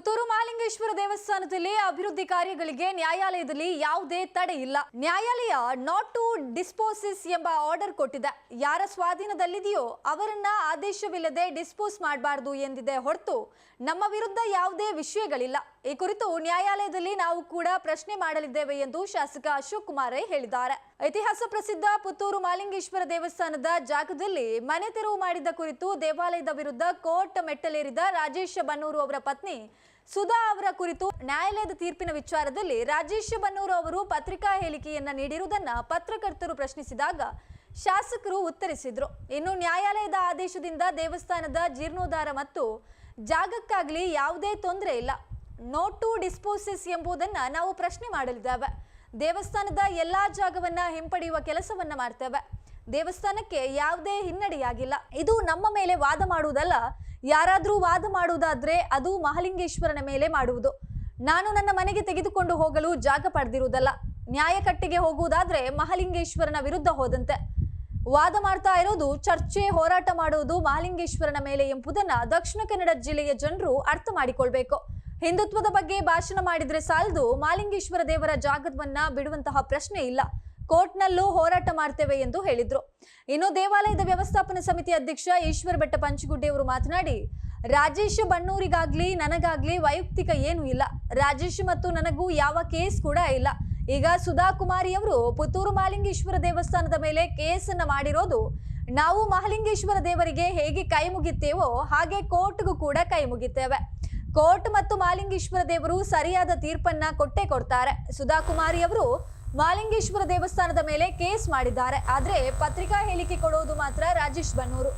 ಪುತ್ತೂರು ಮಹಾಲಿಂಗೇಶ್ವರ ದೇವಸ್ಥಾನದಲ್ಲಿ ಅಭಿವೃದ್ಧಿ ಕಾರ್ಯಗಳಿಗೆ ನ್ಯಾಯಾಲಯದಲ್ಲಿ ಯಾವುದೇ ತಡೆ ಇಲ್ಲ. ನ್ಯಾಯಾಲಯ ನಾಟ್ ಟು ಡಿಸ್ಪೋಸಿಸ್ ಎಂಬ ಆರ್ಡರ್ ಕೊಟ್ಟಿದೆ. ಯಾರ ಸ್ವಾಧೀನದಲ್ಲಿದೆಯೋ ಅವರನ್ನ ಆದೇಶವಿಲ್ಲದೆ ಡಿಸ್ಪೋಸ್ ಮಾಡಬಾರದು ಎಂದಿದೆ ಹೊರತು ನಮ್ಮ ವಿರುದ್ಧ ಯಾವುದೇ ವಿಷಯಗಳಿಲ್ಲ. ಈ ಕುರಿತು ನ್ಯಾಯಾಲಯದಲ್ಲಿ ನಾವು ಕೂಡ ಪ್ರಶ್ನೆ ಮಾಡಲಿದ್ದೇವೆ ಎಂದು ಶಾಸಕ ಅಶೋಕ್ ಕುಮಾರ್ ಹೇಳಿದ್ದಾರೆ. ಇತಿಹಾಸ ಪ್ರಸಿದ್ಧ ಪುತ್ತೂರು ಮಾಲಿಂಗೇಶ್ವರ ದೇವಸ್ಥಾನದ ಜಾಗದಲ್ಲಿ ಮನೆ ತೆರವು ಮಾಡಿದ ಕುರಿತು ದೇವಾಲಯದ ವಿರುದ್ಧ ಕೋರ್ಟ್ ಮೆಟ್ಟಲೇರಿದ ರಾಜೇಶ್ ಬನ್ನೂರು ಅವರ ಪತ್ನಿ ಸುಧಾ ಅವರ ಕುರಿತು ನ್ಯಾಯಾಲಯದ ತೀರ್ಪಿನ ವಿಚಾರದಲ್ಲಿ ರಾಜೇಶ್ ಬನ್ನೂರು ಅವರು ಪತ್ರಿಕಾ ಹೇಳಿಕೆಯನ್ನ ನೀಡಿರುವುದನ್ನ ಪತ್ರಕರ್ತರು ಪ್ರಶ್ನಿಸಿದಾಗ ಶಾಸಕರು ಉತ್ತರಿಸಿದ್ರು. ಇನ್ನು ನ್ಯಾಯಾಲಯದ ಆದೇಶದಿಂದ ದೇವಸ್ಥಾನದ ಜೀರ್ಣೋದ್ಧಾರ ಮತ್ತು ಜಾಗಕ್ಕಾಗ್ಲಿ ಯಾವುದೇ ತೊಂದರೆ ಇಲ್ಲ. ನೋ ಟು ಡಿಸ್ಪೋಸಿಸ್ ಎಂಬುದನ್ನ ನಾವು ಪ್ರಶ್ನೆ ಮಾಡಲಿದ್ದೇವೆ. ದೇವಸ್ಥಾನದ ಎಲ್ಲಾ ಜಾಗವನ್ನ ಹಿಂಪಡೆಯುವ ಕೆಲಸವನ್ನ ಮಾಡ್ತೇವೆ. ದೇವಸ್ಥಾನಕ್ಕೆ ಯಾವುದೇ ಹಿನ್ನಡೆಯಾಗಿಲ್ಲ. ಇದು ನಮ್ಮ ಮೇಲೆ ವಾದ ಮಾಡುವುದಲ್ಲ. ಯಾರಾದರೂ ವಾದ ಮಾಡುವುದಾದ್ರೆ ಅದು ಮಹಾಲಿಂಗೇಶ್ವರನ ಮೇಲೆ ಮಾಡುವುದು. ನಾನು ನನ್ನ ಮನೆಗೆ ತೆಗೆದುಕೊಂಡು ಹೋಗಲು ಜಾಗ ಪಡೆದಿರುವುದಲ್ಲ. ನ್ಯಾಯಕಟ್ಟಿಗೆ ಹೋಗುವುದಾದ್ರೆ ಮಹಾಲಿಂಗೇಶ್ವರನ ವಿರುದ್ಧ ಹೋದಂತೆ. ವಾದ ಮಾಡ್ತಾ ಇರೋದು, ಚರ್ಚೆ, ಹೋರಾಟ ಮಾಡುವುದು ಮಹಾಲಿಂಗೇಶ್ವರನ ಮೇಲೆ ಎಂಬುದನ್ನ ದಕ್ಷಿಣ ಕನ್ನಡ ಜಿಲ್ಲೆಯ ಜನರು ಅರ್ಥ ಮಾಡಿಕೊಳ್ಬೇಕು. ಹಿಂದುತ್ವದ ಬಗ್ಗೆ ಭಾಷಣ ಮಾಡಿದರೆ ಸಾಲದು ಮಾಲಿಂಗೇಶ್ವರ ದೇವರ ಜಾಗವನ್ನ ಬಿಡುವಂತಹ ಪ್ರಶ್ನೆ ಇಲ್ಲ. ಕೋರ್ಟ್ನಲ್ಲೂ ಹೋರಾಟ ಮಾಡ್ತೇವೆ ಎಂದು ಹೇಳಿದ್ರು. ಇನ್ನು ದೇವಾಲಯದ ವ್ಯವಸ್ಥಾಪನಾ ಸಮಿತಿ ಅಧ್ಯಕ್ಷ ಈಶ್ವರ ಬೆಟ್ಟ ಪಂಚಗುಡ್ಡೆ ಅವರು ಮಾತನಾಡಿ, ರಾಜೇಶ್ ಬಣ್ಣೂರಿಗಾಗ್ಲಿ, ನನಗಾಗ್ಲಿ ವೈಯಕ್ತಿಕ ಏನೂ ಇಲ್ಲ. ರಾಜೇಶ್ ಮತ್ತು ನನಗೂ ಯಾವ ಕೇಸ್ ಕೂಡ ಇಲ್ಲ. ಈಗ ಸುಧಾ ಕುಮಾರಿ ಅವರು ಪುತ್ತೂರು ಮಹಾಲಿಂಗೇಶ್ವರ ದೇವಸ್ಥಾನದ ಮೇಲೆ ಕೇಸನ್ನ ಮಾಡಿರೋದು, ನಾವು ಮಹಾಲಿಂಗೇಶ್ವರ ದೇವರಿಗೆ ಹೇಗೆ ಕೈ ಮುಗಿತೇವೋ ಹಾಗೆ ಕೋರ್ಟ್ಗೂ ಕೂಡ ಕೈ ಮುಗಿತೇವೆ ಕೋರ್ಟ್ ಮತ್ತು ಮಾಲಿಂಗೇಶ್ವರ ದೇವರು ಸರಿಯಾದ ತೀರ್ಪನ್ನ ಕೊಟ್ಟೇ ಕೊಡ್ತಾರೆ. ಸುಧಾ ಕುಮಾರಿ ಅವರು ಮಾಲಿಂಗೇಶ್ವರ ದೇವಸ್ಥಾನದ ಮೇಲೆ ಕೇಸ್ ಮಾಡಿದ್ದಾರೆ. ಆದರೆ ಪತ್ರಿಕಾ ಹೇಳಿಕೆ ಕೊಡುವುದು ಮಾತ್ರ ರಾಜೇಶ್ ಬನ್ನೂರು.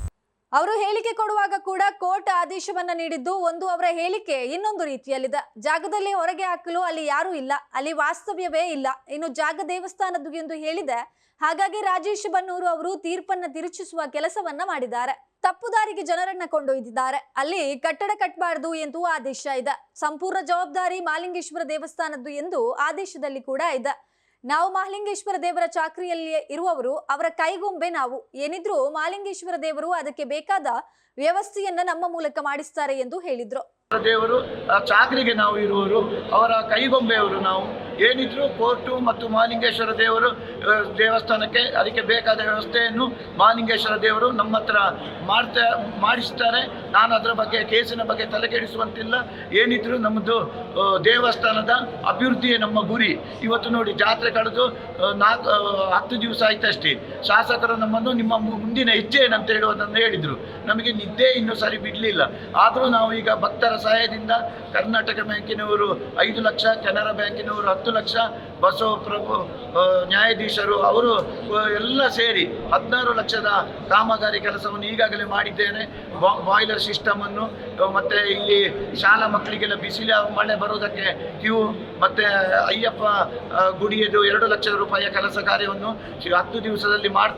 ಅವರು ಹೇಳಿಕೆ ಕೊಡುವಾಗ ಕೂಡ ಕೋರ್ಟ್ ಆದೇಶವನ್ನ ನೀಡಿದ್ದು ಒಂದು ಅವರ ಹೇಳಿಕೆ ಇನ್ನೊಂದು ರೀತಿಯಲ್ಲಿದೆ. ಜಾಗದಲ್ಲಿ ಹೊರಗೆ ಹಾಕಲು ಅಲ್ಲಿ ಯಾರೂ ಇಲ್ಲ. ಅಲ್ಲಿ ವಾಸ್ತವ್ಯವೇ ಇಲ್ಲ. ಇನ್ನು ಜಾಗ ದೇವಸ್ಥಾನದ್ದು ಎಂದು ಹೇಳಿದೆ. ಹಾಗಾಗಿ ರಾಜೇಶ್ ಬನ್ನೂರು ಅವರು ತೀರ್ಪನ್ನ ತಿರುಚಿಸುವ ಕೆಲಸವನ್ನ ಮಾಡಿದ್ದಾರೆ. ತಪ್ಪು ದಾರಿಗೆ ಜನರನ್ನ ಕೊಂಡೊಯ್ದಿದ್ದಾರೆ. ಅಲ್ಲಿ ಕಟ್ಟಡ ಕಟ್ಟಬಾರದು ಎಂದು ಆದೇಶ ಇದೆ. ಸಂಪೂರ್ಣ ಜವಾಬ್ದಾರಿ ಮಾಲಿಂಗೇಶ್ವರ ದೇವಸ್ಥಾನದ್ದು ಎಂದು ಆದೇಶದಲ್ಲಿ ಕೂಡ ಇದೆ. ನಾವು ಮಹಾಲಿಂಗೇಶ್ವರ ದೇವರ ಚಾಕ್ರಿಯಲ್ಲಿ ಇರುವವರು, ಅವರ ಕೈಗೊಂಬೆ ನಾವು. ಏನಿದ್ರು ಮಹಾಲಿಂಗೇಶ್ವರ ದೇವರು ಅದಕ್ಕೆ ಬೇಕಾದ ವ್ಯವಸ್ಥೆಯನ್ನ ನಮ್ಮ ಮೂಲಕ ಮಾಡಿಸ್ತಾರೆ ಎಂದು ಹೇಳಿದ್ರು. ದೇವರು ಚಾಕ್ರಿಗೆ ಚಾಕರಿಗೆ ನಾವು ಇರುವವರು, ಅವರ ಕೈಗೊಂಬೆಯವರು ನಾವು. ಏನಿದ್ರು ಕೋರ್ಟು ಮತ್ತು ಮಹಾಲಿಂಗೇಶ್ವರ ದೇವರು ದೇವಸ್ಥಾನಕ್ಕೆ ಅದಕ್ಕೆ ಬೇಕಾದ ವ್ಯವಸ್ಥೆಯನ್ನು ಮಹಾಲಿಂಗೇಶ್ವರ ದೇವರು ನಮ್ಮ ಹತ್ರ ಮಾಡ್ತಾ, ಮಾಡಿಸ್ತಾರೆ. ನಾನು ಅದರ ಬಗ್ಗೆ, ಕೇಸಿನ ಬಗ್ಗೆ ತಲೆಕೆಡಿಸುವಂತಿಲ್ಲ ಏನಿದ್ರು ನಮ್ಮದು ದೇವಸ್ಥಾನದ ಅಭಿವೃದ್ಧಿಯೇ ನಮ್ಮ ಗುರಿ. ಇವತ್ತು ನೋಡಿ ಜಾತ್ರೆ ಕಳೆದು ನಾಲ್ಕು ಹತ್ತು ದಿವಸ ಆಯ್ತಷ್ಟೇ. ಶಾಸಕರು ನಮ್ಮನ್ನು ನಿಮ್ಮ ಮುಂದಿನ ಹೆಜ್ಜೆ ಏನಂತ ಹೇಳುವುದನ್ನು ಹೇಳಿದರು. ನಮಗೆ ನಿದ್ದೆ ಇನ್ನೂ ಸರಿ ಬಿಡಲಿಲ್ಲ. ಆದರೂ ನಾವು ಈಗ ಭಕ್ತರ ಸಹಾಯದಿಂದ ಕರ್ನಾಟಕ ಬ್ಯಾಂಕಿನವರು ಐದು ಲಕ್ಷ, ಕೆನರಾ ಬ್ಯಾಂಕಿನವರು ಹತ್ತು ಲಕ್ಷ ಬಸವಪ್ರಭು ಪ್ರಭು ನ್ಯಾಯಾಧೀಶರು, ಅವರು ಎಲ್ಲ ಸೇರಿ ಹದಿನಾರು ಲಕ್ಷದ ಕಾಮಗಾರಿ ಕೆಲಸವನ್ನು ಈಗಾಗಲೇ ಮಾಡಿದ್ದೇನೆ. ಬಾಯ್ಲರ್ ಸಿಸ್ಟಮನ್ನು ಮತ್ತು ಇಲ್ಲಿ ಶಾಲಾ ಮಕ್ಕಳಿಗೆಲ್ಲ ಬಿಸಿಲ ಮಳೆ ಬರೋದಕ್ಕೆ ಕ್ಯೂ, ಮತ್ತೆ ಅಯ್ಯಪ್ಪ ಗುಡಿಯದು ಎರಡು ಲಕ್ಷ ರೂಪಾಯಿಯ ಕೆಲಸ ಕಾರ್ಯವನ್ನು ಹತ್ತು ದಿವಸದಲ್ಲಿ ಮಾಡ್ತೇವೆ